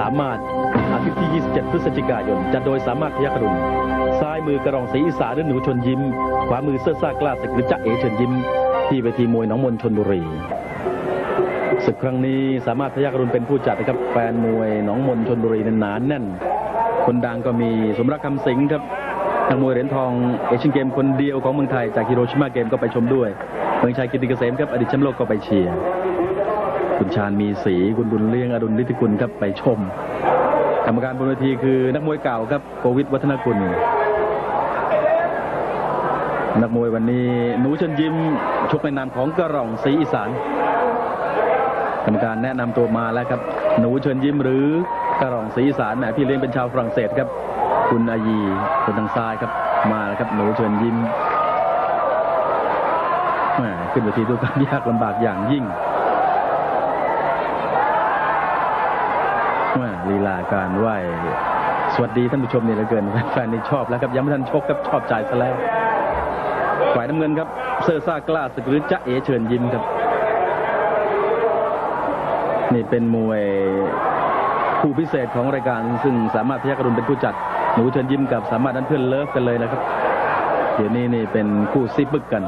สามารถอาทิตย์ที่ 27 พฤศจิกายน จัดโดยสามารถพยัครุณซ้ายมือกระรองศรีอีสานหรือหนูชนยิ้ม ขวามือเสื้อซ่ากล้าศึกหรือจ๊ะเอเชิญยิ้ม ที่เวทีมวยหนองมนชนบุรีศึกครั้งนี้สามารถพยัครุณเป็นผู้จัดนะครับ แฟนมวยหนองมนชนบุรีนั้นหนานแน่น คนดังก็มีสมรักคำสิงครับนักมวยเหรียญทองเอเชียนเกมคนเดียวของเมืองไทยจากฮิโรชิมาเกมก็ไปชมด้วย เมืองชายกิติเกษมครับอดีตแชมป์โลกก็ไปเชียร์ คุณชาญมีศรีคุณบุญเลี้ยงอดุลฤทธิกุลครับไปชม กรรมการบนเวทีคือนักมวยเก่าครับโกวิทวัฒนกุล นักมวยวันนี้หนูเชิญยิ้มชกในนามของกระร่องศรีอีสานกรรมการแนะนำตัวมาแล้วครับ หนูเชิญยิ้มหรือกระรองศรีอีสานแหมพี่เลี้ยงเป็นชาวฝรั่งเศสครับ คุณอายีคนทางซ้ายครับ มาแล้วครับ หนูเชิญยิ้มแหมขึ้นเวทีด้วยความยากลำบากอย่างยิ่ง แม่ลีลาการไหวสวัสดีท่านผู้ชมเนี่ยเหลือเกินแฟนนี่ชอบแล้วครับยังไม่ทันชกครับชอบใจซะแล้วฝ่ายน้ำเงินครับเซอร์ซ่ากล้าศึกหรือจ๊ะเอเชิญยิ้มครับ นี่เป็นมวยคู่พิเศษของรายการซึ่งสามารถพยักรุณเป็นผู้จัดหนูเชิญยิ้มกับสามารถนั้นเพื่อนเลิฟกันเลยนะครับ เดี๋ยวนี้นี่เป็นคู่ซิปึกกัน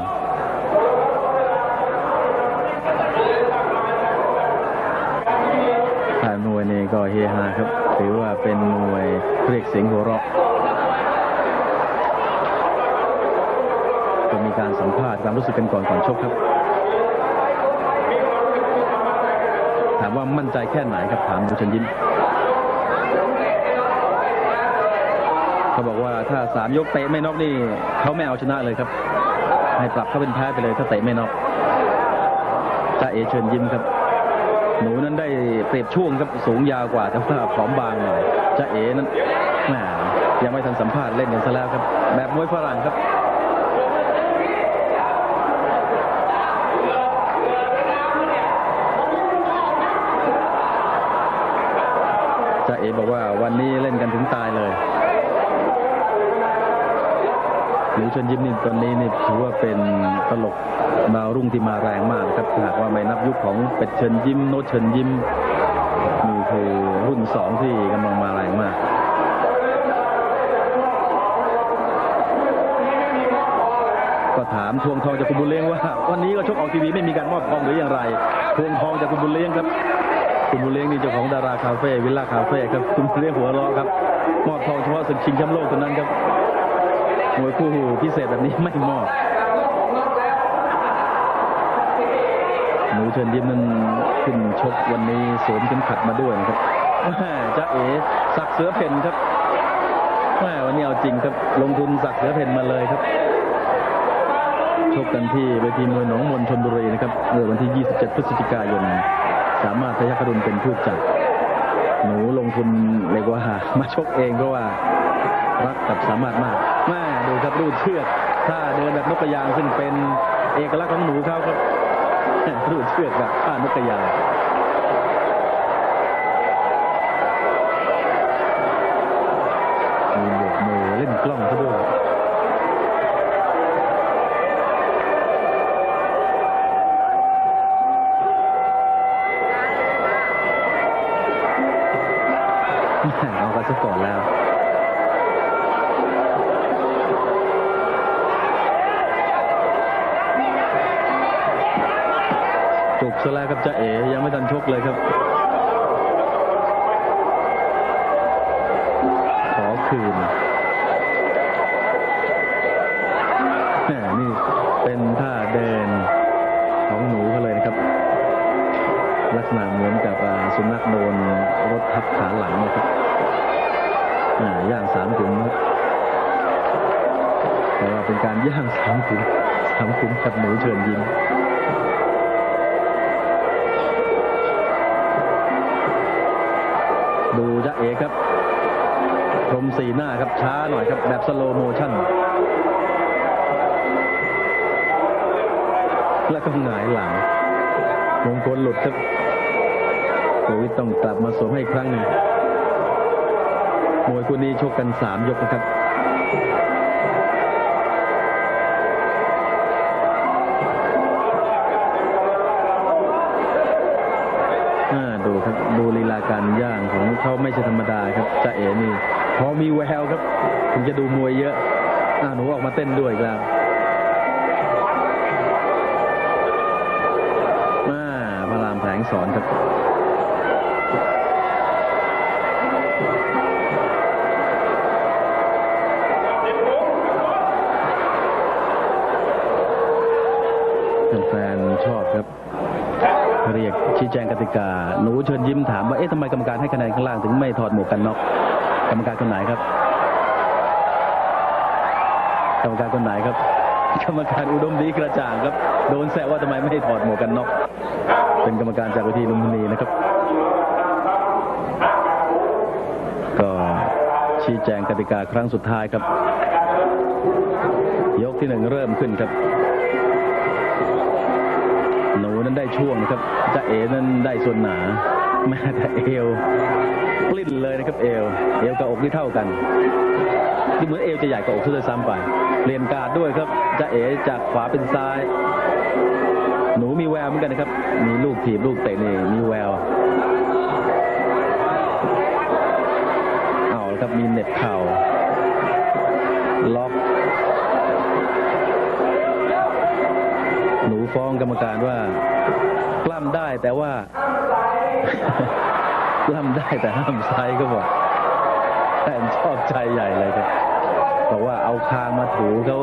ถ่ายมวยนี่ ก็เฮฮาครับ ถือว่าเป็นมวยเรียกเสียงหัวเราะจะมีการสัมภาษณ์ความรู้สึกกันก่อนก่อนชกครับ ถามว่ามั่นใจแค่ไหนครับถามดูชันยิ้มเขาบอกว่าถ้าสามยกเตะไม่นอกนี่เขาไม่เอาชนะเลยครับ ให้ปรับเขาเป็นแพ้ไปเลยถ้าเตะไม่นอกจ้าเอเชิญยิ้มครับ หนูนั้นได้เปรียบช่วงครับสูงยาวกว่าแต่ว่าผอมบางหน่อยจะเอ๋นั้นแหมยังไม่ทันสัมภาษณ์เล่นกันซะแล้วครับ แบบมวยฝรั่งครับจะเอ๋บอกว่าวันนี้เล่นกันถึงตายเลย หนูชนยิ้มนี่ตอนนี้นี่ถือว่าเป็นตลกดาวรุ่งที่มาแรงมากนะครับหากว่าไม่นับยุคของเป็ดเชิญยิ้มโนเชิญยิ้มนี่คือรุ่นสองที่กำลังมาแรงมากก็ถามทวงทองจากคุณบุญเลี้ยงว่า วันนี้ก็ชกออกทีวีไม่มีการมอบทองหรืออย่างไร ทวงทองจากคุณบุญเลี้ยงครับ คุณบุญเลี้ยงนี่เจ้าของดาราคาเฟ่วิลล่าคาเฟ่ครับคุณบุญเลี้ยงหัวเราะครับ มอบทองเฉพาะศึกชิงแชมป์โลกเท่านั้นครับ มวยคู่พิเศษแบบนี้ไม่มอบหนูเชิญยิ้มนั้นขึ้นชกวันนี้สวมเข็มขัดมาด้วยนะครับแม่จ้าเอ๋สักเสือเพ่นครับแม่วันนี้เอาจริงครับลงทุนสักเสือเพ่นมาเลยครับชกกันที่เวทีมวยหนองมนชนบุรีนะครับเมื่อวันที่ 27 พฤศจิกายน สามารถพยัคฆ์รุณเป็นผู้จัด หนูลงทุนเรียกว่ามาชกเองเพราะว่า รักกับสามารถมากแม่ดูครับรูดเชือกถ้าเดินแบบนกกระยางซึ่งเป็นเอกลักษณ์ของหนูเขาครับรูดเชือกแบบท่านกกระยางมีโบกมือเล่นกล้องเขาด้วย อ๋ยังไม่ทันชกเลยครับ ขอคืนแหมนี่เป็นท่าเดินของหนูเขาเลยนะครับ ลักษณะเหมือนกับสุนัขโดนรถทับขาหลังนะครับอ่ย่างสามถุงครับแต่ว่าเป็นการย่างสามถุงสามถุงกับหนูเชิญยิ้ม ดูจะเอครับชมสีหน้าครับช้าหน่อยครับแบบสโลโมชั่น แล้วก็หงายหลังมงคลหลุดครับโควิดต้องกลับมาสวมให้อีกครั้งหนึ่งมวยคู่นี้ชกกันสามยกนะครับ ย่างของเขาไม่ใช่ธรรมดาครับจ่าเอ๋นี่พอมีแววครับถึงจะดูมวยเยอะอ่าหนูออกมาเต้นด้วยอีกแล้าพระรามแผงสอนครับแฟนชอบครับ เรียกชี้แจงกติกา หนูเชิญยิ้มถามว่าเอ๊ะทำไมกรรมการให้คะแนนข้างล่างถึงไม่ถอดหมวกกันน็อกกรรมการคนไหนครับ กรรมการคนไหนครับ กรรมการอุดมดีกระจ่างครับ โดนแซะว่าทำไมไม่ให้ถอดหมวกกันน็อกเป็นกรรมการจากเวทีลุมพินีนะครับ ก็ชี้แจงกติกาครั้งสุดท้ายครับ ยกที่หนึ่งเริ่มขึ้นครับ ได้ช่วงนะครับจะเอนั้นได้ส่วนหนาแม้แต่เอวปลิ้นเลยนะครับเอว เอวกับอกนี่เท่ากันที่เหมือนเอวจะใหญ่กว่าอกซะด้วยซ้ำไปเปลี่ยนการดด้วยครับจะเอจากขวาเป็นซ้าย หนูมีแววเหมือนกันนะครับ มีลูกถีบลูกเตะนี่มีแววเอาครับมีเน็บเข่าล็อก ฟ้องกรรมการว่าปล้ำได้แต่ว่าปล้ำได้แต่ห้ามไซส์ก็บอกแฟนชอบใจใหญ่เลยครับบอกว่าเอาคางมาถูเขา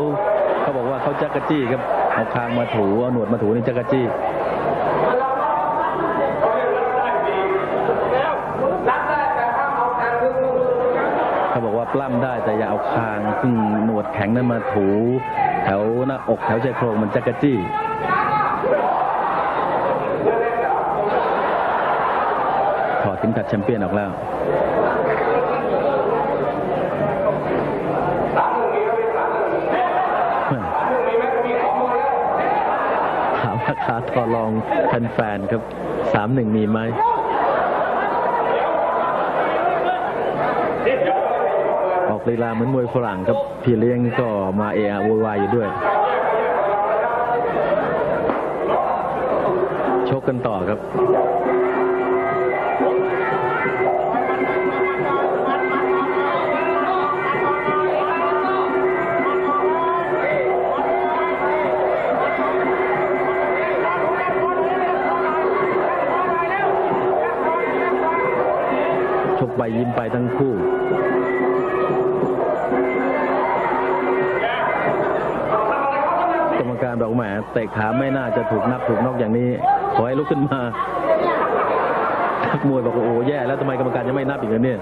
เขาบอกว่าเขาจักรจี้ครับเอาคางมาถูเอาหนวดมาถูนี่จักรจี้เขาบอกว่าปล้ำได้แต่อย่าเอาคางขึ้นหนวดแข็งนั้นมาถู แถวหน้าอกแถวชายโครงมันจักรจี้ ถอดเข็มขัดแชมเปี้ยนออกแล้วถามราคาต่อรองแฟนๆครับสามหนึ่งมีไหมออกลีลาเหมือนมวยฝรั่งครับพี่เลี้ยงก็มาเอะโวยวายอยู่ด้วย ชกกันต่อครับ คู่ กรรมการบอกแหมเตะขาไม่น่าจะถูกนับถูกนอกอย่างนี้ ขอให้ลุกขึ้นมาทักมวยบอกโอ้โอ้แย่แล้วทำไมกรรมการยังไม่นับอีกแล้วเนี่ย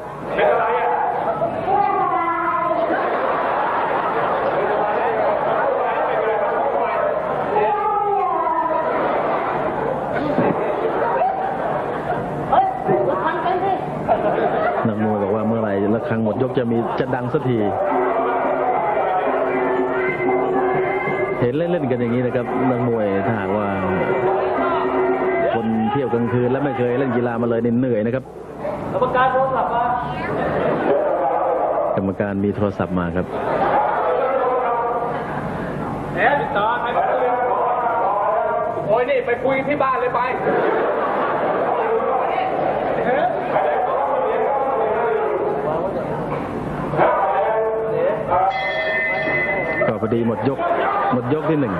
นักมวยบอกว่าเมื่อไหร่ระฆังหมด ยกจะมีจะดังสักที เห็นเล่นๆกันอย่างนี้นะครับนักมวยถ้าหากว่า คนเที่ยวกลางคืนแล้วไม่เคยเล่นกีฬามาเลยเหนื่อยนะครับกรรมการโทรศัพท์มากรรมการมีโทรศัพท์มาครับแหมติดต่อใครมาโอ้ยนี่ไปคุยที่บ้านเลยไป ดีหมดยก หมดยกที่หนึ่ง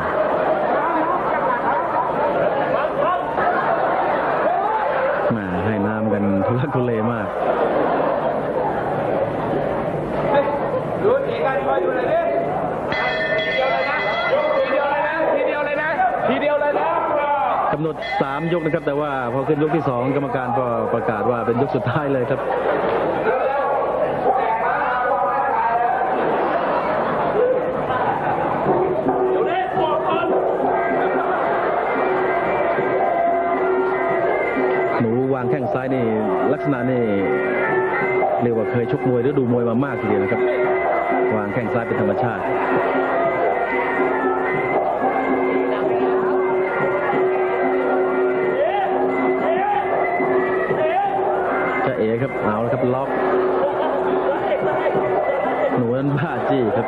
มาให้น้ำกันทุลักทุเลมากดูทีกันคอยดูเลยดิทีเดียวเลยนะทีเดียวเลยนะทีเดียวเลยนะทีเดียวเลยนะกำหนด 3 ยกนะครับ แต่ว่าพอขึ้นยกที่ 2 กรรมการก็ประกาศว่าเป็นยกสุดท้ายเลยครับ แข้งซ้ายนี่ลักษณะนี่เรียกว่าเคยชกมวยหรือดูมวยมามากทีเดียวนะครับ วางแข้งซ้ายเป็นธรรมชาติจะเอครับเอาแล้วครับล็อกหนูนั้นบ้าจี้ครับ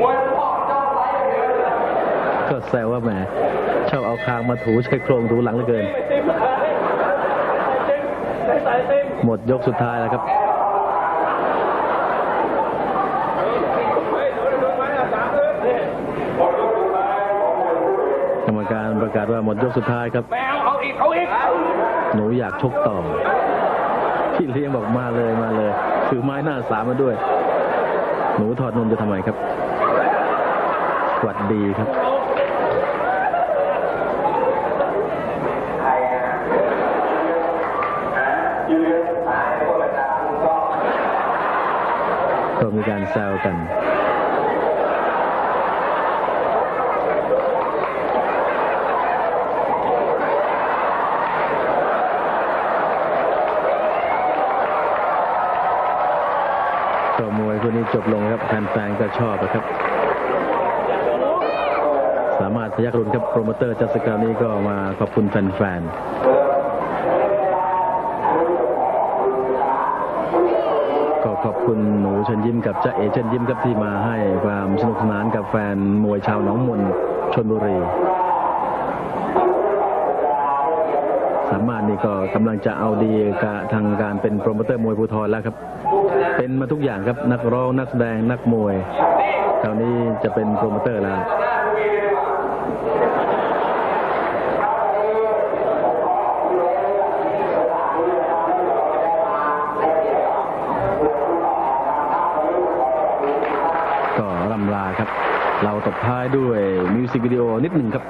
มวยพ่อเจ้าไว้อย่างเดียวเลย ก็ ก็ แซวว่าแหมชอบเอาคางมาถูใช้โครงถูหลังเหลือเกิน หมดยกสุดท้ายแล้วครับกรรมการประกาศว่าหมดยกสุดท้ายครับ เอาอีกเอาอีกหนูอยากชกต่อพี่เลี้ยงบอกมาเลยมาเลยถือไม้หน้าสามมาด้วย หนูถอดนมจะทำไมครับ หวัดดีครับ ก็มีการแซวกันก็มวยคู่นี้จบลงครับแฟนๆก็ชอบนะครับ สามารถพยักรุณครับโปรโมเตอร์จัดสกราวนี้ก็มาขอบคุณแฟนๆ ขอบคุณหนูเชิญยิ้มกับจ้าเอเชิญยิ้มครับที่มาให้ความสนุกสนานกับแฟนมวยชาวหนองมนชนบุรี สามารถนี่ก็กำลังจะเอาดีกับทางการเป็นโปรโมเตอร์มวยภูทรแล้วครับ เป็นมาทุกอย่างครับนักร้องนักแสดงนักมวยคราวนี้จะเป็นโปรโมเตอร์แล้ว ท้ายด้วยมิวสิกวิดีโอนิดหนึ่งครับ